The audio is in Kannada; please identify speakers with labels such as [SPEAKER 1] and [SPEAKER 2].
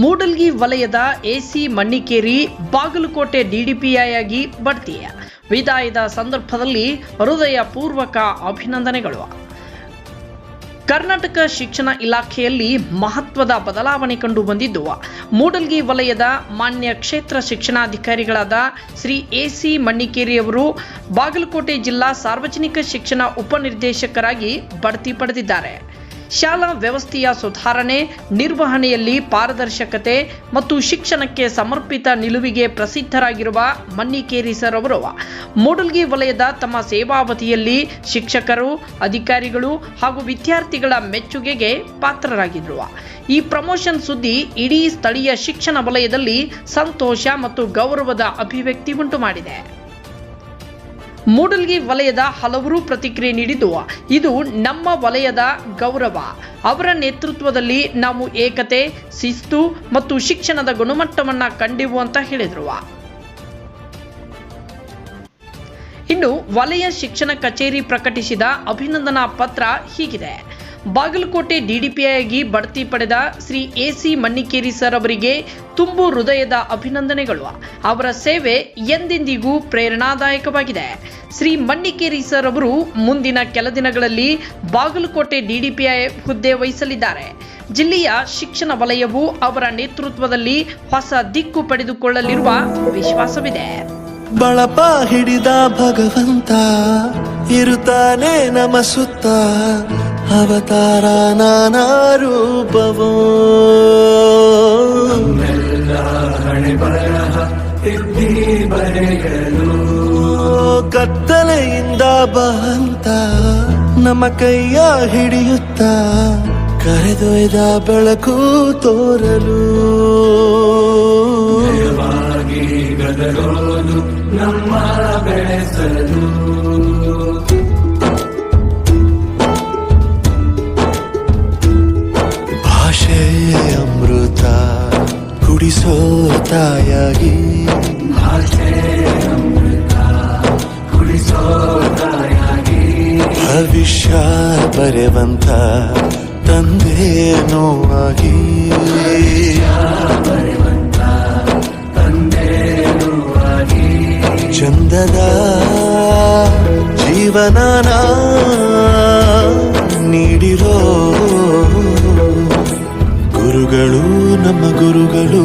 [SPEAKER 1] ಮೂಡಲ್ಗಿ ವಲಯದ ಎಸಿ ಮಣ್ಣಿಕೇರಿ ಬಾಗಲಕೋಟೆ ಡಿಡಿಪಿಐ ಬಡ್ತಿ ವಿದಾಯದ ಸಂದರ್ಭದಲ್ಲಿ ಹೃದಯಪೂರ್ವಕ ಅಭಿನಂದನೆಗಳು. ಕರ್ನಾಟಕ ಶಿಕ್ಷಣ ಇಲಾಖೆಯಲ್ಲಿ ಮಹತ್ವದ ಬದಲಾವಣೆ ಕಂಡು ಬಂದಿದ್ದು ಮೂಡಲ್ಗಿ ವಲಯದ ಮಾನ್ಯ ಕ್ಷೇತ್ರ ಶಿಕ್ಷಣಾಧಿಕಾರಿಗಳಾದ ಶ್ರೀ ಎ ಸಿ ಮಣ್ಣಿಕೇರಿಯವರು ಬಾಗಲಕೋಟೆ ಜಿಲ್ಲಾ ಸಾರ್ವಜನಿಕ ಶಿಕ್ಷಣ ಉಪನಿರ್ದೇಶಕರಾಗಿ ಬಡ್ತಿ ಪಡೆದಿದ್ದಾರೆ. ಶಾಲಾ ವ್ಯವಸ್ಥೆಯ ಸುಧಾರಣೆ, ನಿರ್ವಹಣೆಯಲ್ಲಿ ಪಾರದರ್ಶಕತೆ ಮತ್ತು ಶಿಕ್ಷಣಕ್ಕೆ ಸಮರ್ಪಿತ ನಿಲುವಿಗೆ ಪ್ರಸಿದ್ಧರಾಗಿರುವ ಮನ್ನಿಕೇರಿ ಸರ್ ಅವರು, ಮೂಡಲ್ಗಿ ವಲಯದ ತಮ್ಮ ಸೇವಾವಧಿಯಲ್ಲಿ ಶಿಕ್ಷಕರು, ಅಧಿಕಾರಿಗಳು ಹಾಗೂ ವಿದ್ಯಾರ್ಥಿಗಳ ಮೆಚ್ಚುಗೆಗೆ ಪಾತ್ರರಾಗಿದ್ರು. ಈ ಪ್ರಮೋಷನ್ ಸುದ್ದಿ ಇಡೀ ಸ್ಥಳೀಯ ಶಿಕ್ಷಣ ವಲಯದಲ್ಲಿ ಸಂತೋಷ ಮತ್ತು ಗೌರವದ ಅಭಿವ್ಯಕ್ತಿ ಉಂಟು ಮಾಡಿದೆ ಮೂಡಲ್ಗಿ ವಲಯದ ಹಲವರು ಪ್ರತಿಕ್ರಿಯೆ ನೀಡಿದ್ದು, ಇದು ನಮ್ಮ ವಲಯದ ಗೌರವ. ಅವರ ನೇತೃತ್ವದಲ್ಲಿ ನಾವು ಏಕತೆ, ಶಿಸ್ತು ಮತ್ತು ಶಿಕ್ಷಣದ ಗುಣಮಟ್ಟವನ್ನು ಕಂಡೆವು ಅಂತ ಹೇಳಿದರು. ಇನ್ನು ವಲಯ ಶಿಕ್ಷಣ ಕಚೇರಿ ಪ್ರಕಟಿಸಿದ ಅಭಿನಂದನಾ ಪತ್ರ ಹೀಗಿದೆ. ಬಾಗಲಕೋಟೆ ಡಿಡಿಪಿಐಗೆ ಬಡ್ತಿ ಪಡೆದ Shri A C Mannikeri sir ಅವರಿಗೆ ತುಂಬು ಹೃದಯದ ಅಭಿನಂದನೆಗಳು. ಅವರ ಸೇವೆ ಎಂದೆಂದಿಗೂ ಪ್ರೇರಣಾದಾಯಕವಾಗಿದೆ. ಶ್ರೀ ಮಣ್ಣಿಕೇರಿ ಸರ್ ಅವರು ಮುಂದಿನ ಕೆಲ ದಿನಗಳಲ್ಲಿ ಬಾಗಲಕೋಟೆ ಡಿಡಿಪಿಐ ಹುದ್ದೆ ವಹಿಸಲಿದ್ದಾರೆ. ಜಿಲ್ಲೆಯ ಶಿಕ್ಷಣ ವಲಯವು ಅವರ ನೇತೃತ್ವದಲ್ಲಿ ಹೊಸ ದಿಕ್ಕು ಪಡೆದುಕೊಳ್ಳಲಿರುವ ವಿಶ್ವಾಸವಿದೆ.
[SPEAKER 2] ಬಳಪ ಹಿಡಿದ ಭಗವಂತ, ಇರುತ್ತಾನೆ ನಮ ಸುತ್ತ. ಅವತಾರ ನಾನಾ ರೂಪವೋ ಕತ್ತಲೆಯಿಂದ ಬಹಂತ ನಮ್ಮ ಕೈಯ ಹಿಡಿಯುತ್ತ ಕರೆದೊಯ್ದ ಬೆಳಕು ತೋರಲು. ಭಾಷೆ ತಾಯಾಗಿ ಭವಿಷ್ಯ ಬರೆವಂತ ತಂದೆ ನೋವಾಗಿ ಚಂದದ ಜೀವನ ನೀಡಿರೋ ಗುರುಗಳು ನಮ್ಮ ಗುರುಗಳು.